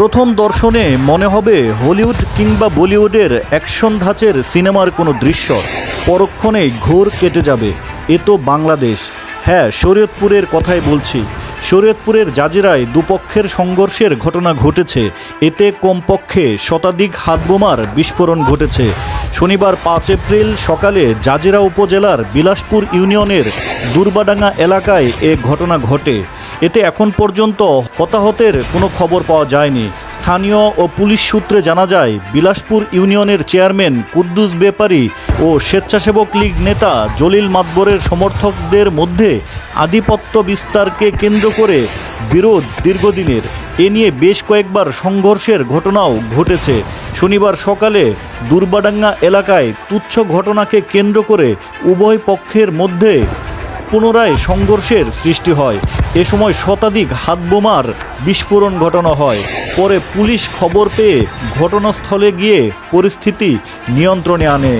প্রথম দর্শনে মনে হবে হলিউড কিংবা বলিউডের অ্যাকশন ধাঁচের সিনেমার কোনো দৃশ্য। পরক্ষণে ঘোর কেটে যাবে। এ তো বাংলাদেশ। হ্যাঁ শরীয়তপুরের কথাই বলছি। শরীয়তপুরের জাজিরায় দুপক্ষের সংঘর্ষের ঘটনা ঘটেছে। এতে কমপক্ষে শতাধিক হাতবোমার বিস্ফোরণ ঘটেছে। শনিবার পাঁচ এপ্রিল সকালে জাজিরা উপজেলার বিলাসপুর ইউনিয়নের দুর্বাডাঙ্গা এলাকায় এ ঘটনা ঘটে। এতে এখন পর্যন্ত হতাহতের কোনো খবর পাওয়া যায়নি। স্থানীয় ও পুলিশ সূত্রে জানা যায়, বিলাসপুর ইউনিয়নের চেয়ারম্যান কুদ্দুস বেপারী ও স্বেচ্ছাসেবক লীগ নেতা জলিল মাতবরের সমর্থকদের মধ্যে আধিপত্য বিস্তারকে কেন্দ্র করে বিরোধ দীর্ঘদিনের। এ নিয়ে বেশ কয়েকবার সংঘর্ষের ঘটনাও ঘটেছে। শনিবার সকালে দুর্বাডাঙ্গা এলাকায় তুচ্ছ ঘটনাকে কেন্দ্র করে উভয় পক্ষের মধ্যে পুনরায় সংঘর্ষের সৃষ্টি হয়। এ সময় শতাধিক হাতবোমার বিস্ফোরণ ঘটানো হয়। পরে পুলিশ খবর পেয়ে ঘটনাস্থলে গিয়ে পরিস্থিতি নিয়ন্ত্রণে আনে।